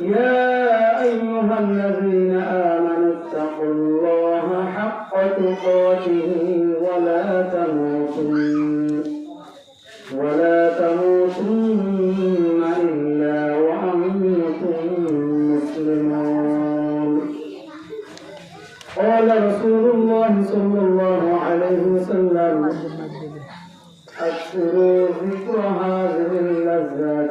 يا أيها الذين آمنوا اتقوا الله حق تقاته ولا تموتن ولا تموتن إلا وأنتم مسلمون. قال رسول الله صلى الله عليه وسلم أكثروا ذكر هذه اللذات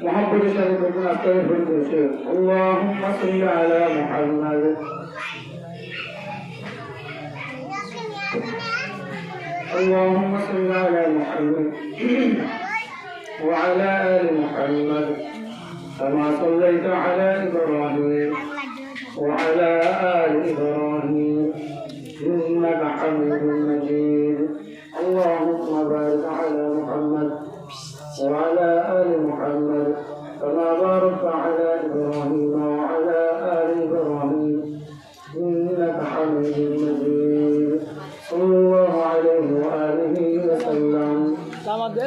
محمد شريف بن الطيب الكوشير اللهم صل على محمد. اللهم صل على محمد. وعلى آل محمد. كما صليت على إبراهيم. وعلى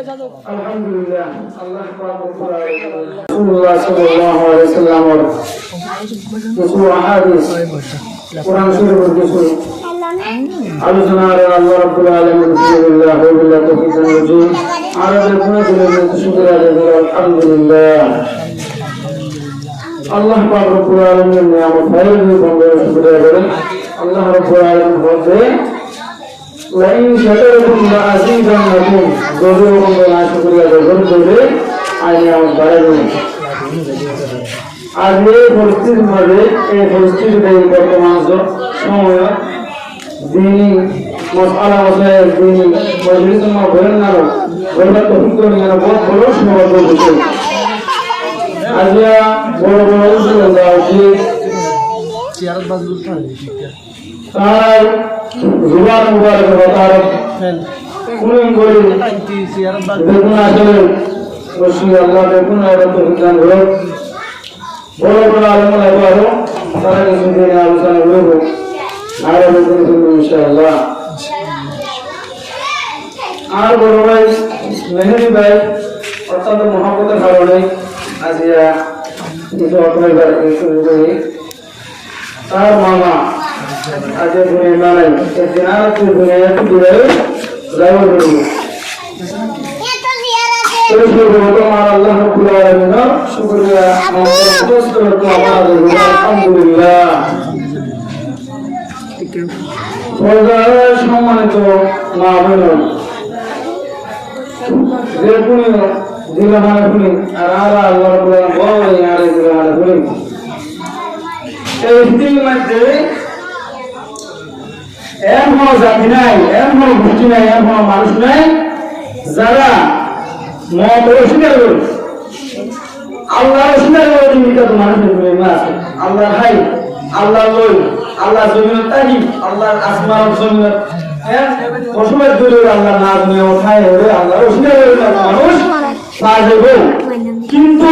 আলহামদুলিল্লাহ, আল্লাহ রাসূলুল্লাহ সাল্লাল্লাহু আলাইহি ওয়াসাল্লাম কিছু আহাদিস কোরআন শরীফের কিছু আলোচনা আর আল্লাহ রাব্বুল আলামিন বিসমিল্লাহ ওয়া বিল্লাহি তাওফিক রাজিম আরবের কোন দিনের শুকরিয়া আলহামদুলিল্লাহ। আল্লাহ পাক রব্বুল ওয়াইন শাকারতুম লা আযীদান্নাকুম গজব এবং শুকরিয়া গজব করে আমি আমার বাড়াই দেব আর এই পরিস্থিতির মধ্যে এই পরিস্থিতিতে বর্তমান সময়। দিনই মশালা মশাই দিনই মজলিস মা বলেন না বলবার তো হুকুম করেন না বহুত বড় সৌভাগ্য বুঝে আজ বড় বড় উদ্যোগ দেওয়া উচিত তার জুবান মুবারক তার কুলিং করে দেখুন আসলে অবশ্যই আল্লাহ দেখুন আর তো বিজ্ঞান হলো। বড় বড় আলমন আরও তারা কিছু দিনে আলোচনা করব আর দেখুন ইনশাআল্লাহ। আর বড় ভাই মেহেদি ভাই অত্যন্ত মহাপতের কারণে আজিয়া কিছু আপনার তার মামা আজকে দুনিয়া মানাই একদিন আর একটু দুনিয়া একটু দূরে যাব আর আল্লাহ এই জাতি নাই এমন মানুষ নাই আল্লাহ অস্বীকার করে মানুষের আল্লাহ ভাই আল্লাহ লই আল্লাহ জমিনের তাকি আল্লাহ আসমান জমিনের অসময় দূরে আল্লাহ না দুনিয়া ওঠায় আল্লাহ অস্বীকার করে মানুষ কিন্তু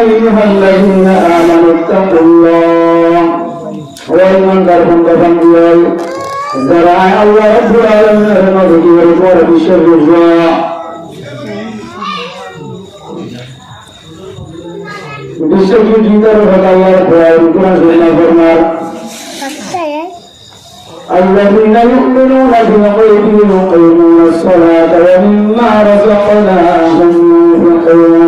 أيها الذين آمنوا اتقوا الله ومن قرهم قفن الله زرع الله رب العالمين المغرب والقول بشر الجوع বিশ্বের জিতার কথা আল্লাহর ভয় কোরআন শরীফ ফরমার الذين يؤمنون بالغيب ويقيمون الصلاة ومما رزقناهم ينفقون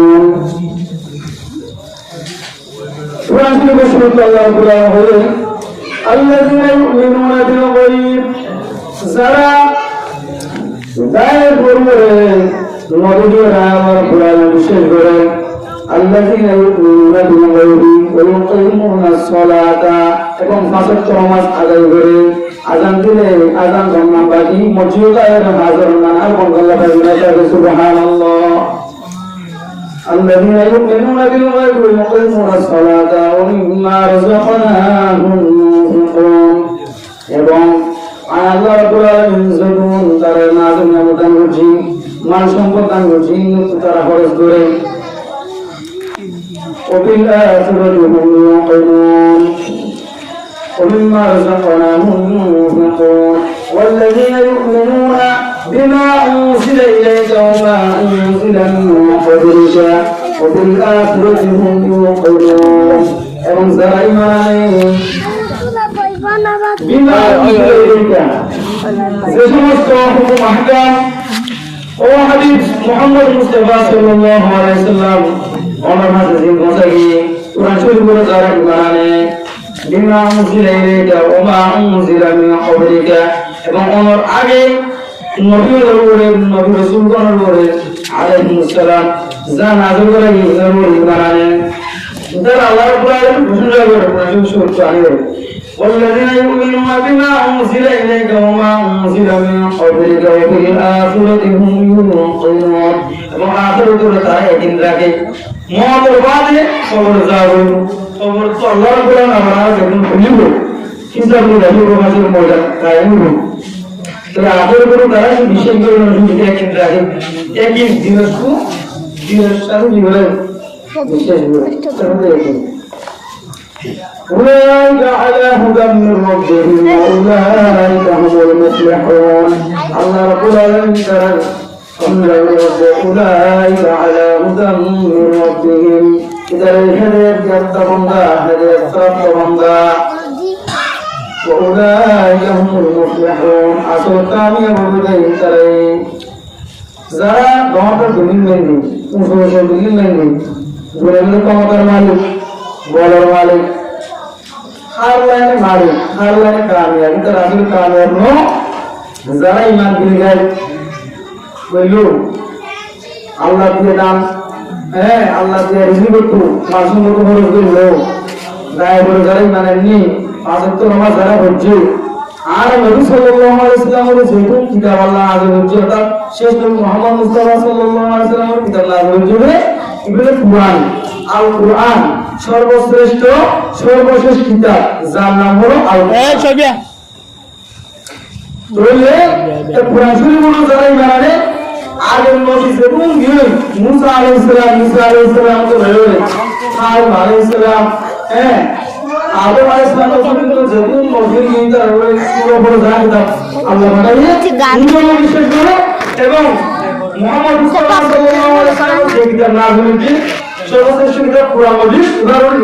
কোরআন শরীফে শুরুতে আল্লাহ বলা হলেন الذين يؤمنون بالغيب যারা দায়ের করবে নবীরা আমার কোরআন বিশেষ করে الذين يؤمنون بالغيب ويقيمون الصلاة এবং পাঁচক নামাজ আদায় করে আজান দিলে আজান সম্মান বাকি মসজিদ আয়ের হাজার মানার বঙ্গাল্লা তাকে সুবহানাল্লাহ الذين يؤمنون بالغيب ويقيمون الصلاة ومما رزقناهم ينفقون এবং আল্লাহ রাব্বুল আলামিন যখন তারা নাজম অবদান করছি মাল সম্পদ দান করছি তারা খরচ করে وبال آخرة هم يوقنون ومما رزقناهم ينفقون والذين يؤمنون بما أنزل إليك وما أنزل من قبلك وبالآخرة هم يوقنون এবং যারা ইমান আনে বিমা উনজিলা ইলাইকা যে সমস্ত হুকুম আহকাম ও হাবিব মুহাম্মদ মুস্তাফা সাল্লাল্লাহু আলাইহি সাল্লাম ওনার হাতে যে পৌঁছে গিয়ে কোরআন শরীফ বলে যারা ইমান আনে বিমা উনজিলা ইলাইকা ওয়া মা উনজিলা মিন ক্বাবলিকা এবং ওনার আগে নবীদের উপরে নবী রাসূলগণের উপরে আলাইহিস সালাম যা নাযিল করা গিয়েছে ইমান আনে যারা আল্লাহ রাব্বুল আলামিন ঘোষণা করে কোরআন শরীফ চালিয়ে والذين يؤمنون بما أنزل إليك وما أنزل من قبلك وبالآخرة هم يوقنون এবং আখিরাতের তারা একদিন রাখে মওতের বাদে কবর যাবে কবর তো আল্লাহ রাব্বুল আলামিন আমরা যখন খুলিব কিন্তু আপনি রাখি প্রকাশের ময়দান কায়েম হইব তবে আগের কোনো তারা বিশেষ করে শুধু একদিন রাখে একদিন দিবসকু দিবস সাথে জীবনে বিশেষ করে أولئك على هدى من ربهم وأولئك هم المفلحون الله رب العالمين ترى أولئك على هدى من ربهم إذا الهدى يتبنى هدى يتبنى وأولئك هم المفلحون أصل كامي أبودي ترى যারা গমটা জমিন মেননি উঁচু উঁচু বিল্ডিং মেননি ঘুরে ঘুরে ক্ষমতার মালিক বলার মালিক হার লাইনে মালিক হার লাইনে কামিয়াব কিন্তু রাসুল কামিয়াব নো যারা ইমান দিল গায় বলল আল্লাহ দিয়ে দাম হ্যাঁ আল্লাহ দিয়ে রিজি করতো মাসুম মতো খরচ করল গায়ে বলে যারা ইমান এমনি পাঁচ তো নামাজ যারা হচ্ছে আর নবী সাল্লাল্লাহু আলাইহি যেহেতু কিতাব আল্লাহ আযম হচ্ছে অর্থাৎ শেষ নবী মুহাম্মদ মুস্তাফা সাল্লাল্লাহু আলাইহি সাল্লামের কিতাব আযম হচ্ছে এগুলো কুরআন। আল কুরআন সর্বশ্রেষ্ঠ সর্বশেষ কিতাব যার নাম হলো আল ছবিয়া বললে কোরআন শরীফ হলো যারা ইমানে আগের নবী যেমন গিয়ে মুসা আলাইহিস সালাম মুসা আলাইহিস সালাম তো হয়ে হারুন আলাইহিস সালাম হ্যাঁ পুরো পুরো এবং মুহাম্মদ সর্বশ্রেষ্ঠ কিতাব মজিদ উদাহরণ